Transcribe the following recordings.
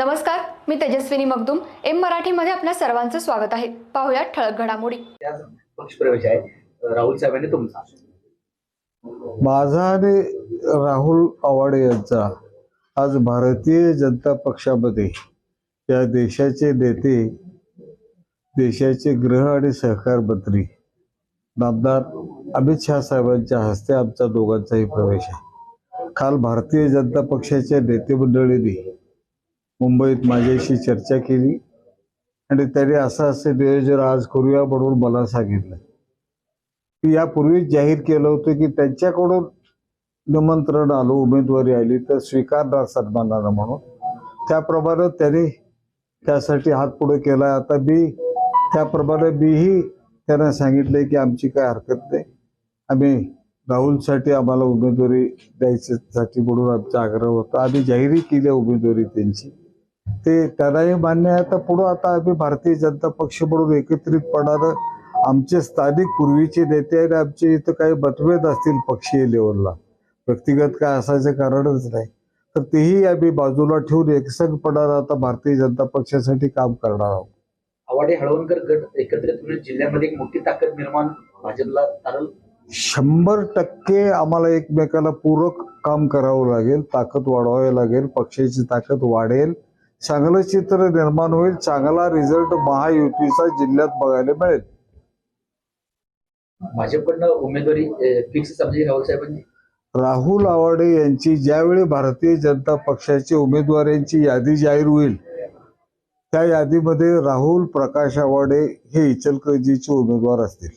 नमस्कार मी तेजस्विनी मगदुम. एम मराठीमध्ये आपल्या सर्वांचं स्वागत आहे. पाहुयात ठळक घडामोडी. त्याच पक्षप्रवेश आहे. राहुल साहेबांनी तुमचा. माझा आणि राहुल आवाडे यांचा आज भारतीय जनता पक्षामध्ये या देशाचे नेते देशाचे गृह आणि सहकार मंत्री नामदार अमित शहा साहेबांच्या हस्ते आमचा दोघांचाही प्रवेश आहे. काल भारतीय जनता पक्षाच्या नेते मंडळींनी मुंबईत माझ्याशी चर्चा केली. आणि त्याने असं असं नियोजन आज करूया म्हणून मला सांगितलं. की यापूर्वीच जाहीर केलं होतं की त्यांच्याकडून निमंत्रण आलं उमेदवारी आली तर स्वीकारणार सन्मानानं म्हणून. त्याप्रमाणे त्याने त्यासाठी हात पुढे केला आता मी त्याप्रमाणे मीही त्यांना सांगितलंय की आमची काय हरकत नाही. आम्ही राहुलसाठी आम्हाला उमेदवारी द्यायच्यासाठी म्हणून आमचा आग्रह होता. आम्ही जाहीरही केली उमेदवारी त्यांची. ते त्यांनाही मान्य आहे. तर पुढं आता आम्ही भारतीय जनता पक्ष म्हणून एकत्रितपणानं आमचे स्थानिक पूर्वीचे नेते आणि आमचे इथं काही मतभेद असतील पक्षीय लेवलला. व्यक्तिगत काय असायचं कारणच नाही. तर तेही आम्ही बाजूला ठेवून एकसंघपणानं आता भारतीय जनता पक्षासाठी काम करणार आहोत. आवाडे हळवणकर गट एकत्रित जिल्ह्यामध्ये एक मोठी ताकद निर्माण भाजपला कारण शंभर टक्के आम्हाला एकमेकाला पूरक काम करावं लागेल. ताकद वाढवावी लागेल. पक्षाची ताकद वाढेल. चांगलं चित्र निर्माण होईल चांगला रिझल्ट महायुतीचा जिल्ह्यात बघायला मिळेल. भाजपकडनं उमेदवारी फिक्स समजली राहुल साहेबांची? राहुल आवाडे यांची ज्यावेळी भारतीय जनता पक्षाची उमेदवारांची यादी जाहीर होईल त्या यादीमध्ये राहुल प्रकाश आवाडे हे इचलकरंजीचे उमेदवार असतील.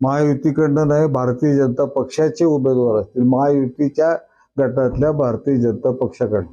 महायुतीकडनं नाही भारतीय जनता पक्षाचे उमेदवार असतील. महायुतीच्या गटातल्या भारतीय जनता पक्षाकडनं.